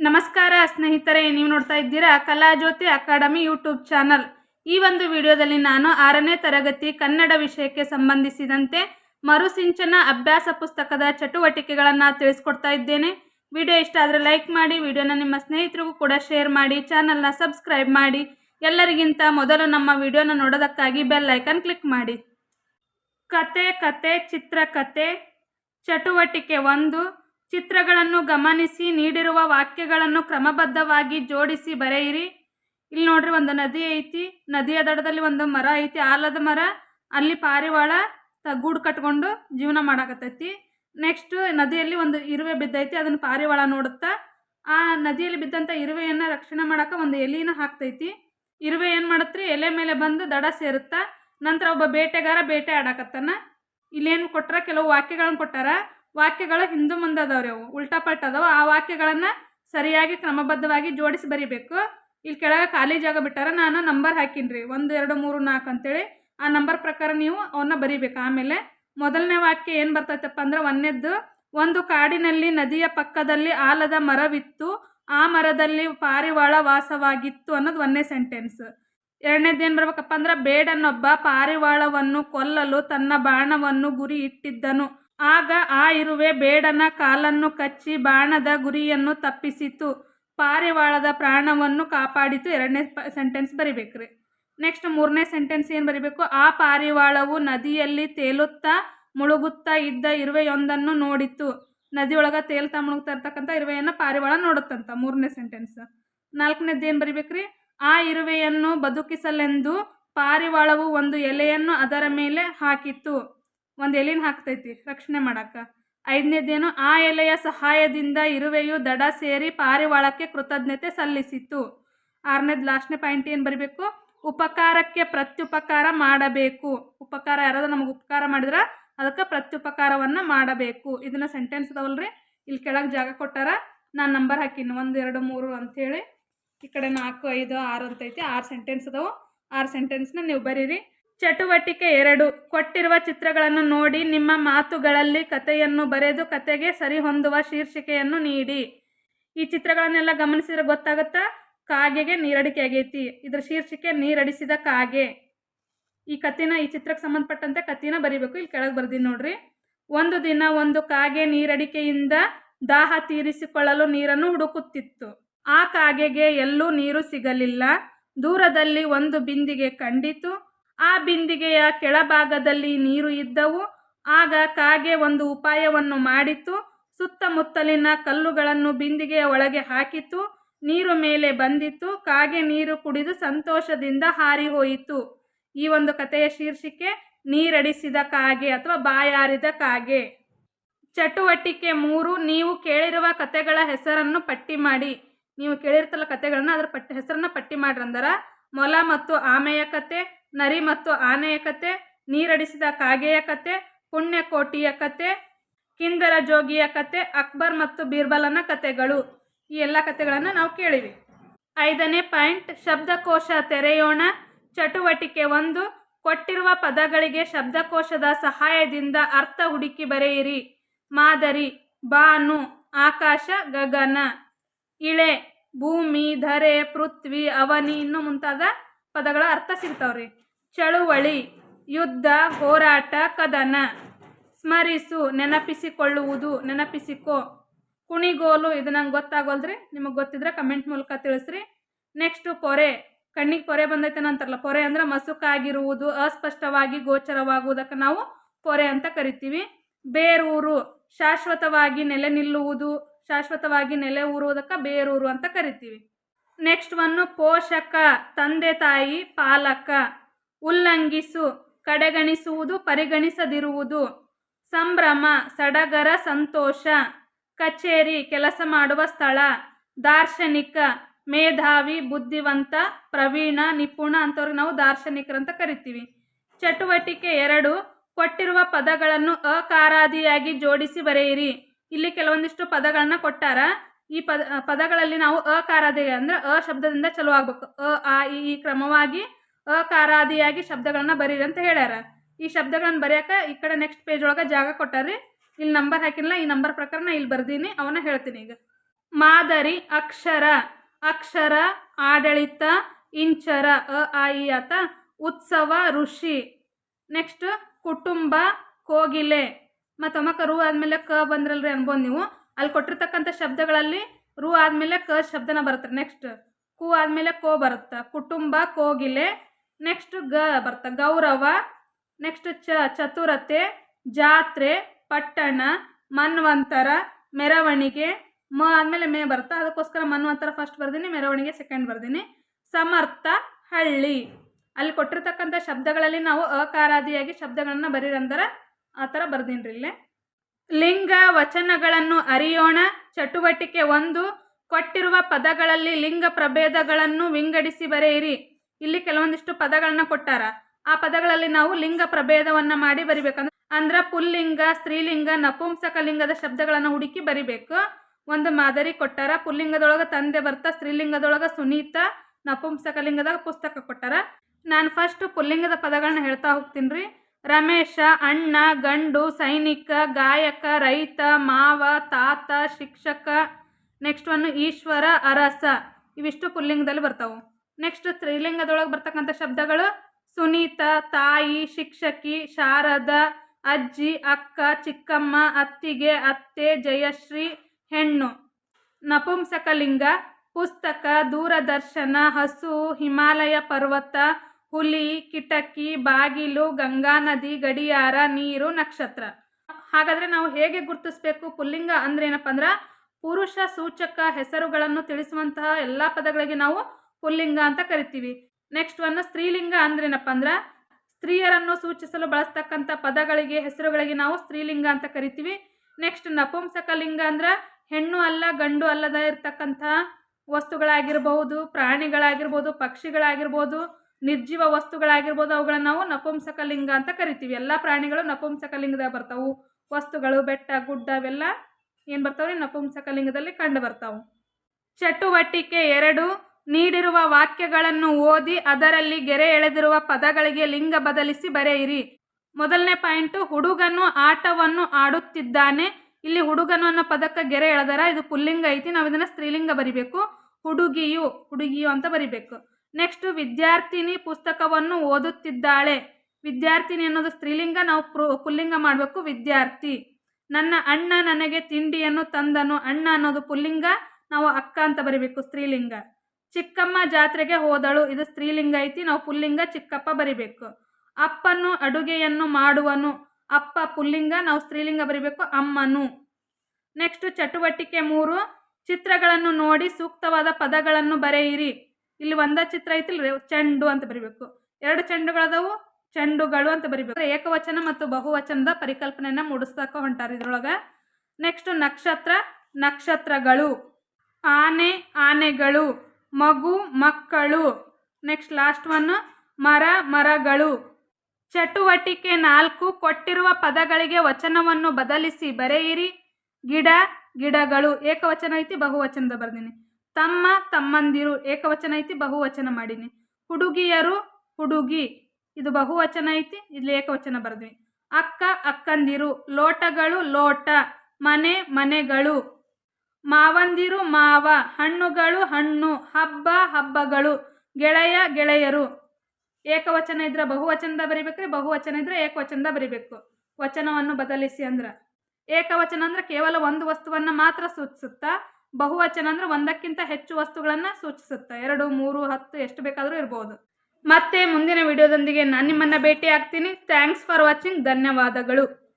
ನಮಸ್ಕಾರ ಸ್ನೇಹಿತರೆ, ನೀವು ನೋಡ್ತಾ ಇದ್ದೀರಾ ಕಲಾಜ್ಯೋತಿ ಅಕಾಡೆಮಿ ಯೂಟ್ಯೂಬ್ ಚಾನಲ್. ಈ ಒಂದು ವಿಡಿಯೋದಲ್ಲಿ ನಾನು ಆರನೇ ತರಗತಿ ಕನ್ನಡ ವಿಷಯಕ್ಕೆ ಸಂಬಂಧಿಸಿದಂತೆ ಮರುಸಿಂಚನ ಅಭ್ಯಾಸ ಪುಸ್ತಕದ ಚಟುವಟಿಕೆಗಳನ್ನು ತಿಳಿಸ್ಕೊಡ್ತಾ ಇದ್ದೇನೆ. ವಿಡಿಯೋ ಇಷ್ಟ ಆದರೆ ಲೈಕ್ ಮಾಡಿ, ವಿಡಿಯೋನ ನಿಮ್ಮ ಸ್ನೇಹಿತರಿಗೂ ಕೂಡ ಶೇರ್ ಮಾಡಿ, ಚಾನಲ್ನ ಸಬ್ಸ್ಕ್ರೈಬ್ ಮಾಡಿ, ಎಲ್ಲರಿಗಿಂತ ಮೊದಲು ನಮ್ಮ ವಿಡಿಯೋನ ನೋಡೋದಕ್ಕಾಗಿ ಬೆಲ್ ಐಕನ್ ಕ್ಲಿಕ್ ಮಾಡಿ. ಕತೆ ಕತೆ ಚಿತ್ರಕತೆ ಚಟುವಟಿಕೆ ಒಂದು ಚಿತ್ರಗಳನ್ನು ಗಮನಿಸಿ ನೀಡಿರುವ ವಾಕ್ಯಗಳನ್ನು ಕ್ರಮಬದ್ಧವಾಗಿ ಜೋಡಿಸಿ ಬರೆಯಿರಿ. ಇಲ್ಲಿ ನೋಡ್ರಿ ಒಂದು ನದಿ ಐತಿ. ನದಿಯ ದಡದಲ್ಲಿ ಒಂದು ಮರ ಐತಿ. ಆಲದ ಮರ. ಅಲ್ಲಿ ಪಾರಿವಾಳ ತಗ್ಗೂಡು ಗೂಡು ಕಟ್ಕೊಂಡು ಜೀವನ ಮಾಡಾಕತ್ತೈತಿ. ನೆಕ್ಸ್ಟ್ ನದಿಯಲ್ಲಿ ಒಂದು ಇರುವೆ ಬಿದ್ದೈತಿ. ಅದನ್ನ ಪಾರಿವಾಳ ನೋಡುತ್ತಾ. ಆ ನದಿಯಲ್ಲಿ ಬಿದ್ದಂಥ ಇರುವೆಯನ್ನು ರಕ್ಷಣೆ ಮಾಡಕ್ಕೆ ಒಂದು ಎಲಿನ ಹಾಕ್ತೈತಿ. ಇರುವೆ ಏನು ಮಾಡತ್ರಿ? ಎಲೆ ಮೇಲೆ ಬಂದು ದಡ ಸೇರುತ್ತಾ. ನಂತರ ಒಬ್ಬ ಬೇಟೆಗಾರ ಬೇಟೆ ಆಡಾಕತ್ತಾನ. ಇಲ್ಲೇನು ಕೊಟ್ರ? ಕೆಲವು ವಾಕ್ಯಗಳನ್ನು ಕೊಟ್ಟಾರ. ವಾಕ್ಯಗಳು ಹಿಂದೆ ಮುಂದೆ ಅದಾವ್ರಿ ಅವು. ಉಲ್ಟಾ ಪಲ್ಟ ಅದಾವ. ಆ ವಾಕ್ಯಗಳನ್ನು ಸರಿಯಾಗಿ, ಕ್ರಮಬದ್ಧವಾಗಿ ಜೋಡಿಸಿ ಬರಿಬೇಕು. ಇಲ್ಲಿ ಕೆಳಗೆ ಖಾಲಿ ಜಾಗ ಬಿಟ್ಟಾರ, ನಾನು ನಂಬರ್ ಹಾಕಿನ್ರಿ. ಒಂದು, ಎರಡು, ಮೂರು, ನಾಲ್ಕು ಅಂತೇಳಿ ಆ ನಂಬರ್ ಪ್ರಕಾರ ನೀವು ಅವನ್ನ ಬರಿಬೇಕು. ಆಮೇಲೆ ಮೊದಲನೇ ವಾಕ್ಯ ಏನು ಬರ್ತೈತಪ್ಪ ಅಂದ್ರೆ ಒಂದನೇದ್ದು ಒಂದು ಕಾಡಿನಲ್ಲಿ, ನದಿಯ ಪಕ್ಕದಲ್ಲಿ ಆಲದ ಮರವಿತ್ತು. ಆ ಮರದಲ್ಲಿ ಪಾರಿವಾಳ ವಾಸವಾಗಿತ್ತು ಅನ್ನೋದು ಒಂದೇ ಸೆಂಟೆನ್ಸ್ ಎರಡನೇದು ಏನು ಬರ್ಬೇಕಪ್ಪ ಅಂದ್ರೆ, ಬೇಡನೊಬ್ಬ ಪಾರಿವಾಳವನ್ನು ಕೊಲ್ಲಲು, ತನ್ನ ಬಾಣವನ್ನು ಗುರಿ ಇಟ್ಟಿದ್ದನು. ಆಗ ಆ ಇರುವೆ ಬೇಡನ ಕಾಲನ್ನು ಕಚ್ಚಿ ಬಾಣದ ಗುರಿಯನ್ನು ತಪ್ಪಿಸಿತು. ಪಾರಿವಾಳದ ಪ್ರಾಣವನ್ನು ಕಾಪಾಡಿತು. ಎರಡನೇ ಸೆಂಟೆನ್ಸ್ ಬರಿಬೇಕ್ರಿ. ನೆಕ್ಸ್ಟ್ ಮೂರನೇ ಸೆಂಟೆನ್ಸ್ ಏನು ಬರಿಬೇಕು? ಆ ಪಾರಿವಾಳವು ನದಿಯಲ್ಲಿ ತೇಲುತ್ತಾ ಮುಳುಗುತ್ತಾ ಇದ್ದ ಇರುವೆಯೊಂದನ್ನು ನೋಡಿತು. ನದಿಯೊಳಗೆ ತೇಲ್ತಾ ಮುಳುಗ್ತಾ ಇರ್ತಕ್ಕಂಥ ಇರುವೆಯನ್ನು ಪಾರಿವಾಳ ನೋಡುತ್ತಂತ ಮೂರನೇ ಸೆಂಟೆನ್ಸ್ ನಾಲ್ಕನೇದು ಏನು ಬರಿಬೇಕ್ರಿ? ಆ ಇರುವೆಯನ್ನು ಬದುಕಿಸಲೆಂದು ಪಾರಿವಾಳವು ಒಂದು ಎಲೆಯನ್ನು ಅದರ ಮೇಲೆ ಹಾಕಿತ್ತು. ಒಂದು ಎಲೆನ ಹಾಕ್ತೈತಿ ರಕ್ಷಣೆ ಮಾಡಕ್ಕೆ ಐದನೇದೇನು ಆ ಎಲೆಯ ಸಹಾಯದಿಂದ ಇರುವೆಯು ದಡ ಸೇರಿ ಪಾರಿವಾಳಕ್ಕೆ ಕೃತಜ್ಞತೆ ಸಲ್ಲಿಸಿತು. ಆರನೇದು ಲಾಸ್ಟ್ನೇ ಪಾಯಿಂಟ್ ಏನು ಬರಬೇಕು? ಉಪಕಾರಕ್ಕೆ ಪ್ರತ್ಯುಪಕಾರ ಮಾಡಬೇಕು. ಉಪಕಾರ ಯಾರಾದ್ರೂ ನಮಗೆ ಉಪಕಾರ ಮಾಡಿದ್ರೆ ಅದಕ್ಕೆ ಪ್ರತ್ಯುಪಕಾರವನ್ನು ಮಾಡಬೇಕು. ಇದನ್ನ ಸೆಂಟೆನ್ಸ್ ಅದಾವಲ್ರಿ ಇಲ್ಲಿ ಕೆಳಗೆ ಜಾಗ ಕೊಟ್ಟಾರ ನಾನು ನಂಬರ್ ಹಾಕಿನಿ. ಒಂದು, ಎರಡು, ಮೂರು ಅಂಥೇಳಿ ಈ ಕಡೆ ನಾಲ್ಕು, ಐದು, ಆರು ಅಂತೈತಿ. ಆರು ಸೆಂಟೆನ್ಸ್ ಅದಾವು ಆರು ಸೆಂಟೆನ್ಸ್ನ ನೀವು ಬರೀರಿ. ಚಟುವಟಿಕೆ ಎರಡು. ಕೊಟ್ಟಿರುವ ಚಿತ್ರಗಳನ್ನು ನೋಡಿ ನಿಮ್ಮ ಮಾತುಗಳಲ್ಲಿ ಕಥೆಯನ್ನು ಬರೆದು ಕತೆಗೆ ಸರಿಹೊಂದುವ ಶೀರ್ಷಿಕೆಯನ್ನು ನೀಡಿ. ಈ ಚಿತ್ರಗಳನ್ನೆಲ್ಲ ಗಮನಿಸಿದ್ರೆ ಗೊತ್ತಾಗುತ್ತಾ? ಕಾಗೆಗೆ ನೀರಡಿಕೆ ಆಗೈತಿ. ಇದ್ರ ಶೀರ್ಷಿಕೆ ನೀರಡಿಸಿದ ಕಾಗೆ. ಈ ಕಥೆನ, ಈ ಚಿತ್ರಕ್ಕೆ ಸಂಬಂಧಪಟ್ಟಂತೆ ಕಥೆನ ಬರಿಬೇಕು. ಇಲ್ಲಿ ಕೆಳಗೆ ಬರ್ದೀನಿ ನೋಡ್ರಿ. ಒಂದು ದಿನ ಒಂದು ಕಾಗೆ ನೀರಡಿಕೆಯಿಂದ ದಾಹ ತೀರಿಸಿಕೊಳ್ಳಲು ನೀರನ್ನು ಹುಡುಕುತ್ತಿತ್ತು. ಆ ಕಾಗೆಗೆ ಎಲ್ಲೂ ನೀರು ಸಿಗಲಿಲ್ಲ. ದೂರದಲ್ಲಿ ಒಂದು ಬಿಂದಿಗೆ ಕಂಡಿತು. ಆ ಬಿಂದಿಗೆಯ ಕೆಳಭಾಗದಲ್ಲಿ ನೀರು ಇದ್ದವು. ಆಗ ಕಾಗೆ ಒಂದು ಉಪಾಯವನ್ನು ಮಾಡಿತು. ಸುತ್ತಮುತ್ತಲಿನ ಕಲ್ಲುಗಳನ್ನು ಬಿಂದಿಗೆಯ ಒಳಗೆ ಹಾಕಿತು. ನೀರು ಮೇಲೆ ಬಂದಿತ್ತು ಕಾಗೆ ನೀರು ಕುಡಿದು ಸಂತೋಷದಿಂದ ಹಾರಿ ಹೋಯಿತು ಈ ಒಂದು ಕಥೆಯ ಶೀರ್ಷಿಕೆ, ನೀರಡಿಸಿದ ಕಾಗೆ ಅಥವಾ ಬಾಯಾರಿದ ಕಾಗೆ. ಚಟುವಟಿಕೆ ಮೂರು, ನೀವು ಕೇಳಿರುವ ಕಥೆಗಳ ಹೆಸರನ್ನು ಪಟ್ಟಿ ಮಾಡಿ. ನೀವು ಕೇಳಿರ್ತಲ್ಲ ಕಥೆಗಳನ್ನ, ಅದರ ಪಟ್ಟಿ ಹೆಸರನ್ನ ಪಟ್ಟಿ ಮಾಡ್ರಂದರ. ಮೊಲ ಮತ್ತು ಆಮೆಯ ಕತೆ ನರಿ ಮತ್ತು ಆನೆಯ ಕತೆ, ನೀರಡಿಸಿದ ಕಾಗೆಯ ಕತೆ, ಪುಣ್ಯಕೋಟಿಯ ಕತೆ ಕಿಂದರ ಜೋಗಿಯ ಕತೆ, ಅಕ್ಬರ್ ಮತ್ತು ಬೀರ್ಬಲನ ಕತೆಗಳು. ಈ ಎಲ್ಲ ಕತೆಗಳನ್ನು ನಾವು ಕೇಳಿವಿ. ಐದನೇ ಪಾಯಿಂಟ್, ಶಬ್ದಕೋಶ ತೆರೆಯೋಣ. ಚಟುವಟಿಕೆ ಒಂದು, ಕೊಟ್ಟಿರುವ ಪದಗಳಿಗೆ ಶಬ್ದಕೋಶದ ಸಹಾಯದಿಂದ ಅರ್ಥ ಹುಡುಕಿ ಬರೆಯಿರಿ. ಮಾದರಿ, ಬಾನು, ಆಕಾಶ, ಗಗನ. ಇಳೆ, ಭೂಮಿ, ಧರೆ, ಪೃಥ್ವಿ, ಅವನಿ, ಇನ್ನು ಮುಂತಾದ ಪದಗಳ ಅರ್ಥ ಸಿಗ್ತಾವ್ರಿ. ಚಳುವಳಿ, ಯುದ್ಧ, ಹೋರಾಟ, ಕದನ. ಸ್ಮರಿಸು, ನೆನಪಿಸಿಕೊಳ್ಳುವುದು, ನೆನಪಿಸಿಕೋ. ಕುಣಿಗೋಲು, ಇದು ನಂಗೆ ಗೊತ್ತಾಗೋಲ್ದ್ರಿ, ನಿಮಗೆ ಗೊತ್ತಿದ್ರೆ ಕಮೆಂಟ್ ಮೂಲಕ ತಿಳಿಸ್ರಿ. ನೆಕ್ಸ್ಟು ಪೊರೆ, ಕಣ್ಣಿಗೆ ಪೊರೆ ಬಂದೈತೆ ಅಂತಾರಲ್ಲ ಪೊರೆ ಅಂದ್ರೆ ಮಸುಕಾಗಿರುವುದು, ಅಸ್ಪಷ್ಟವಾಗಿ ಗೋಚರವಾಗುವುದಕ್ಕೆ ನಾವು ಪೊರೆ ಅಂತ ಕರಿತೀವಿ. ಬೇರೂರು, ಶಾಶ್ವತವಾಗಿ ನೆಲೆ ನಿಲ್ಲುವುದು, ಶಾಶ್ವತವಾಗಿ ನೆಲೆ ಊರುವುದಕ್ಕೆ ಬೇರೂರು ಅಂತ ಕರಿತೀವಿ. ನೆಕ್ಸ್ಟ್ ಒನ್ನು ಪೋಷಕ, ತಂದೆ ತಾಯಿ, ಪಾಲಕ. ಉಲ್ಲಂಘಿಸು, ಕಡೆಗಣಿಸುವುದು, ಪರಿಗಣಿಸದಿರುವುದು. ಸಂಭ್ರಮ, ಸಡಗರ, ಸಂತೋಷ. ಕಚೇರಿ, ಕೆಲಸ ಮಾಡುವ ಸ್ಥಳ. ದಾರ್ಶನಿಕ, ಮೇಧಾವಿ, ಬುದ್ಧಿವಂತ, ಪ್ರವೀಣ, ನಿಪುಣ ಅಂಥವ್ರಿಗೆ ನಾವು ದಾರ್ಶನಿಕರಂತ ಕರಿತೀವಿ. ಚಟುವಟಿಕೆ ಎರಡು, ಕೊಟ್ಟಿರುವ ಪದಗಳನ್ನು ಅಕಾರಾದಿಯಾಗಿ ಜೋಡಿಸಿ ಬರೆಯಿರಿ. ಇಲ್ಲಿ ಕೆಲವೊಂದಿಷ್ಟು ಪದಗಳನ್ನ ಕೊಟ್ಟಾರ. ಈ ಪದ ಪದಗಳಲ್ಲಿ ನಾವು ಅಕಾರಾದಿ ಅಂದ್ರೆ ಅ ಶಬ್ದದಿಂದ ಚಲೋ ಆಗ್ಬೇಕು. ಅ, ಆ ಈ ಕ್ರಮವಾಗಿ ಅಕಾರಾದಿಯಾಗಿ ಶಬ್ದಗಳನ್ನ ಬರೀರಿ ಅಂತ ಹೇಳ್ಯಾರ. ಈ ಶಬ್ದಗಳನ್ನ ಬರೆಯಕ್ಕೆ ಈ ಕಡೆ ನೆಕ್ಸ್ಟ್ ಪೇಜ್ ಒಳಗೆ ಜಾಗ ಕೊಟ್ಟಾರ್ರಿ ಇಲ್ಲಿ ನಂಬರ್ ಹಾಕಿಲ್ಲ ಈ ನಂಬರ್ ಪ್ರಕಾರ ನಾ ಇಲ್ಲಿ ಬರ್ದೀನಿ, ಅವನ್ನ ಹೇಳ್ತೀನಿ ಈಗ. ಮಾದರಿ, ಅಕ್ಷರ ಅಕ್ಷರ, ಆಡಳಿತ, ಇಂಚರ, ಅ, ಆ, ಇ, ಆತ, ಉತ್ಸವ, ಋಷಿ. ನೆಕ್ಸ್ಟ್ ಕುಟುಂಬ, ಕೋಗಿಲೆ. ಮತ್ತೊಮ್ಮೆ ಕರು ಆದಮೇಲೆ ಕ ಬಂದ್ರಲ್ರಿ ಅನ್ಬೋದು ನೀವು. ಅಲ್ಲಿ ಕೊಟ್ಟಿರ್ತಕ್ಕಂಥ ಶಬ್ದಗಳಲ್ಲಿ ರು ಆದಮೇಲೆ ಕ ಶಬ್ದನ ಬರುತ್ತೆ. ನೆಕ್ಸ್ಟ್ ಕು ಆದಮೇಲೆ ಕೋ ಬರುತ್ತೆ. ಕುಟುಂಬ, ಕೋಗಿಲೆ ನೆಕ್ಸ್ಟ್ ಗ ಬರುತ್ತೆ. ಗೌರವ ನೆಕ್ಸ್ಟ್ ಚ, ಚತುರತೆ, ಜಾತ್ರೆ, ಪಟ್ಟಣ, ಮನ್ವಂತರ, ಮೆರವಣಿಗೆ, ಮ ಆದಮೇಲೆ ಮೇ ಬರುತ್ತೆ. ಅದಕ್ಕೋಸ್ಕರ ಮನ್ವಂತರ ಫಸ್ಟ್ ಬರ್ದೀನಿ, ಮೆರವಣಿಗೆ ಸೆಕೆಂಡ್ ಬರ್ದೀನಿ. ಸಮರ್ಥ, ಹಳ್ಳಿ. ಅಲ್ಲಿ ಕೊಟ್ಟಿರ್ತಕ್ಕಂಥ ಶಬ್ದಗಳಲ್ಲಿ ನಾವು ಅಕಾರಾದಿಯಾಗಿ ಶಬ್ದಗಳನ್ನು ಬರೀರಂದ್ರೆ ಆ ಥರ ಬರ್ದೀನಿ ಇಲ್ಲಿ. ಲಿಂಗ ವಚನಗಳನ್ನು ಅರಿಯೋಣ. ಚಟುವಟಿಕೆ ಒಂದು, ಕೊಟ್ಟಿರುವ ಪದಗಳಲ್ಲಿ ಲಿಂಗ ಪ್ರಭೇದಗಳನ್ನು ವಿಂಗಡಿಸಿ ಬರೆಯಿರಿ. ಇಲ್ಲಿ ಕೆಲವೊಂದಿಷ್ಟು ಪದಗಳನ್ನ ಕೊಟ್ಟಾರ. ಆ ಪದಗಳಲ್ಲಿ ನಾವು ಲಿಂಗ ಪ್ರಭೇದವನ್ನ ಮಾಡಿ ಬರಿಬೇಕಂದ್ರೆ ಅಂದ್ರ ಪುಲ್ಲಿಂಗ, ಸ್ತ್ರೀಲಿಂಗ, ನಪುಂಸಕ ಲಿಂಗದ ಶಬ್ದಗಳನ್ನು ಹುಡುಕಿ ಬರಿಬೇಕು. ಒಂದು ಮಾದರಿ ಕೊಟ್ಟಾರ. ಪುಲ್ಲಿಂಗದೊಳಗ ತಂದೆ ಬರ್ತಾ, ಸ್ತ್ರೀಲಿಂಗದೊಳಗ ಸುನೀತ, ನಪುಂಸಕ ಲಿಂಗದಾಗ ಪುಸ್ತಕ ಕೊಟ್ಟಾರ. ನಾನು ಫಸ್ಟ್ ಪುಲ್ಲಿಂಗದ ಪದಗಳನ್ನ ಹೇಳ್ತಾ ಹೋಗ್ತೀನಿ ರೀ ರಮೇಶ, ಅಣ್ಣ, ಗಂಡು, ಸೈನಿಕ, ಗಾಯಕ, ರೈತ, ಮಾವ, ತಾತ, ಶಿಕ್ಷಕ ನೆಕ್ಸ್ಟ್ ಒನ್ ಈಶ್ವರ, ಅರಸ. ಇವಿಷ್ಟು ಪುಲ್ಲಿಂಗದಲ್ಲಿ ಬರ್ತಾವೆ. ನೆಕ್ಸ್ಟ್ ಸ್ತ್ರೀಲಿಂಗದೊಳಗೆ ಬರ್ತಕ್ಕಂಥ ಶಬ್ದಗಳು ಸುನೀತ, ತಾಯಿ, ಶಿಕ್ಷಕಿ, ಶಾರದ, ಅಜ್ಜಿ, ಅಕ್ಕ, ಚಿಕ್ಕಮ್ಮ, ಅತ್ತಿಗೆ, ಅತ್ತೆ, ಜಯಶ್ರೀ, ಹೆಣ್ಣು. ನಪುಂಸಕಲಿಂಗ, ಪುಸ್ತಕ, ದೂರದರ್ಶನ, ಹಸು, ಹಿಮಾಲಯ ಪರ್ವತ ಹುಲಿ, ಕಿಟಕಿ, ಬಾಗಿಲು, ಗಂಗಾ ನದಿ, ಗಡಿಯಾರ, ನೀರು, ನಕ್ಷತ್ರ. ಹಾಗಾದ್ರೆ ನಾವು ಹೇಗೆ ಗುರುತಿಸಬೇಕು ಪುಲ್ಲಿಂಗ ಅಂದ್ರೆ ಏನಪ್ಪ ಅಂದ್ರೆ ಪುರುಷ ಸೂಚಕ ಹೆಸರುಗಳನ್ನು ತಿಳಿಸುವಂತಹ ಎಲ್ಲ ಪದಗಳಿಗೆ ನಾವು ಪುಲ್ಲಿಂಗ ಅಂತ ಕರಿತೀವಿ. ನೆಕ್ಸ್ಟ್ ಒಂದು ಸ್ತ್ರೀಲಿಂಗ ಅಂದ್ರೇನಪ್ಪ ಅಂದ್ರೆ ಸ್ತ್ರೀಯರನ್ನು ಸೂಚಿಸಲು ಬಳಸ್ತಕ್ಕಂಥ ಪದಗಳಿಗೆ, ಹೆಸರುಗಳಿಗೆ ನಾವು ಸ್ತ್ರೀಲಿಂಗ ಅಂತ ಕರಿತೀವಿ. ನೆಕ್ಸ್ಟ್ ನಪುಂಸಕ ಲಿಂಗ ಅಂದ್ರೆ ಹೆಣ್ಣು ಅಲ್ಲ, ಗಂಡು ಅಲ್ಲದ ಇರ್ತಕ್ಕಂಥ ವಸ್ತುಗಳಾಗಿರ್ಬಹುದು, ಪ್ರಾಣಿಗಳಾಗಿರ್ಬೋದು, ಪಕ್ಷಿಗಳಾಗಿರ್ಬೋದು ನಿರ್ಜೀವ ವಸ್ತುಗಳಾಗಿರ್ಬೋದು, ಅವುಗಳನ್ನ ನಾವು ನಪುಂಸಕ ಲಿಂಗ ಅಂತ ಕರಿತೀವಿ. ಎಲ್ಲ ಪ್ರಾಣಿಗಳು ನಪುಂಸಕ ಲಿಂಗದಾಗ ಬರ್ತಾವು. ವಸ್ತುಗಳು, ಬೆಟ್ಟ, ಗುಡ್ಡ, ಅವೆಲ್ಲ ಏನು ಬರ್ತಾವ್ರಿ ನಪುಂಸಕ ಲಿಂಗದಲ್ಲಿ ಕಂಡು ಬರ್ತಾವು. ಚಟುವಟಿಕೆ ಎರಡು, ನೀಡಿರುವ ವಾಕ್ಯಗಳನ್ನು ಓದಿ ಅದರಲ್ಲಿ ಗೆರೆ ಎಳೆದಿರುವ ಪದಗಳಿಗೆ ಲಿಂಗ ಬದಲಿಸಿ ಬರೆಯಿರಿ. ಮೊದಲನೇ ಪಾಯಿಂಟು, ಹುಡುಗನು ಆಟವನ್ನು ಆಡುತ್ತಿದ್ದಾನೆ. ಇಲ್ಲಿ ಹುಡುಗನು ಅನ್ನೋ ಪದಕ್ಕೆ ಗೆರೆ ಎಳೆದರ, ಇದು ಪುಲ್ಲಿಂಗ ಐತಿ. ನಾವು ಇದನ್ನ ಸ್ತ್ರೀಲಿಂಗ ಬರಿಬೇಕು. ಹುಡುಗಿಯು ಹುಡುಗಿಯು ಅಂತ ಬರಿಬೇಕು. ನೆಕ್ಸ್ಟ್ ವಿದ್ಯಾರ್ಥಿನಿ ಪುಸ್ತಕವನ್ನು ಓದುತ್ತಿದ್ದಾಳೆ. ವಿದ್ಯಾರ್ಥಿನಿ ಅನ್ನೋದು ಸ್ತ್ರೀಲಿಂಗ, ನಾವು ಪುಲ್ಲಿಂಗ ಮಾಡಬೇಕು. ವಿದ್ಯಾರ್ಥಿ, ನನ್ನ ಅಣ್ಣ ನನಗೆ ತಿಂಡಿಯನ್ನು ತಂದನು. ಅಣ್ಣ ಅನ್ನೋದು ಪುಲ್ಲಿಂಗ, ನಾವು ಅಕ್ಕ ಅಂತ ಬರಿಬೇಕು. ಸ್ತ್ರೀಲಿಂಗ, ಚಿಕ್ಕಮ್ಮ ಜಾತ್ರೆಗೆ ಹೋದಳು. ಇದು ಸ್ತ್ರೀಲಿಂಗ ಐತಿ, ನಾವು ಪುಲ್ಲಿಂಗ, ಚಿಕ್ಕಪ್ಪ ಬರಿಬೇಕು. ಅಪ್ಪನು ಅಡುಗೆಯನ್ನು ಮಾಡುವನು. ಅಪ್ಪ ಪುಲ್ಲಿಂಗ, ನಾವು ಸ್ತ್ರೀಲಿಂಗ ಬರಿಬೇಕು. ಅಮ್ಮನು. ನೆಕ್ಸ್ಟ್ ಚಟುವಟಿಕೆ ಮೂರು, ಚಿತ್ರಗಳನ್ನು ನೋಡಿ ಸೂಕ್ತವಾದ ಪದಗಳನ್ನು ಬರೆಯಿರಿ. ಇಲ್ಲಿ ಒಂದ ಚಿತ್ರ ಐತಿಲ್ರಿ, ಚೆಂಡು ಅಂತ ಬರಿಬೇಕು. ಎರಡು ಚೆಂಡುಗಳದವು, ಚೆಂಡುಗಳು ಅಂತ ಬರಿಬೇಕು. ಏಕವಚನ ಮತ್ತು ಬಹುವಚನದ ಪರಿಕಲ್ಪನೆಯನ್ನ ಮೂಡಿಸ್ತಾಕ ಹೊಂಟಾರ ಇದ್ರೊಳಗ. ನೆಕ್ಸ್ಟ್ ನಕ್ಷತ್ರ, ನಕ್ಷತ್ರಗಳು. ಆನೆ, ಆನೆಗಳು. ಮಗು, ಮಕ್ಕಳು. ನೆಕ್ಸ್ಟ್ ಲಾಸ್ಟ್ ಒನ್ ಮರ, ಮರಗಳು. ಚಟುವಟಿಕೆ ನಾಲ್ಕು, ಕೊಟ್ಟಿರುವ ಪದಗಳಿಗೆ ವಚನವನ್ನು ಬದಲಿಸಿ, ಬರೆಯಿರಿ. ಗಿಡ, ಗಿಡಗಳು. ಏಕವಚನ ಐತಿ, ಬಹುವಚನದ ಬರ್ದೀನಿ. ತಮ್ಮ ತಮ್ಮಂದಿರು ಏಕವಚನ ಐತಿ, ಬಹುವಚನ ಮಾಡೀನಿ. ಹುಡುಗಿಯರು ಹುಡುಗಿ, ಇದು ಬಹುವಚನ ಐತಿ, ಇಲ್ಲಿ ಏಕವಚನ ಬರೆದ್ವಿ. ಅಕ್ಕ ಅಕ್ಕಂದಿರು, ಲೋಟಗಳು ಲೋಟ, ಮನೆ ಮನೆಗಳು, ಮಾವಂದಿರು ಮಾವ, ಹಣ್ಣುಗಳು ಹಣ್ಣು, ಹಬ್ಬ ಹಬ್ಬಗಳು, ಗೆಳೆಯ ಗೆಳೆಯರು. ಏಕವಚನ ಇದ್ರೆ ಬಹುವಚನದ ಬರಿಬೇಕ್ರಿ, ಬಹುವಚನ ಇದ್ರೆ ಏಕವಚನದ ಬರಿಬೇಕು. ವಚನವನ್ನು ಬದಲಿಸಿ ಅಂದ್ರೆ. ಏಕವಚನ ಅಂದ್ರೆ ಕೇವಲ ಒಂದು ವಸ್ತುವನ್ನ ಮಾತ್ರ ಸೂಚಿಸುತ್ತಾ ಬಹುವಚನ ಅಂದ್ರೆ ಒಂದಕ್ಕಿಂತ ಹೆಚ್ಚು ವಸ್ತುಗಳನ್ನು ಸೂಚಿಸುತ್ತೆ. ಎರಡು, ಮೂರು, ಹತ್ತು, ಎಷ್ಟು ಬೇಕಾದರೂ ಇರ್ಬೋದು. ಮತ್ತೆ ಮುಂದಿನ ವಿಡಿಯೋದೊಂದಿಗೆ ನಾನು ನಿಮ್ಮನ್ನ ಭೇಟಿ ಆಗ್ತೀನಿ ಥ್ಯಾಂಕ್ಸ್ ಫಾರ್ ವಾಚಿಂಗ್ ಧನ್ಯವಾದಗಳು.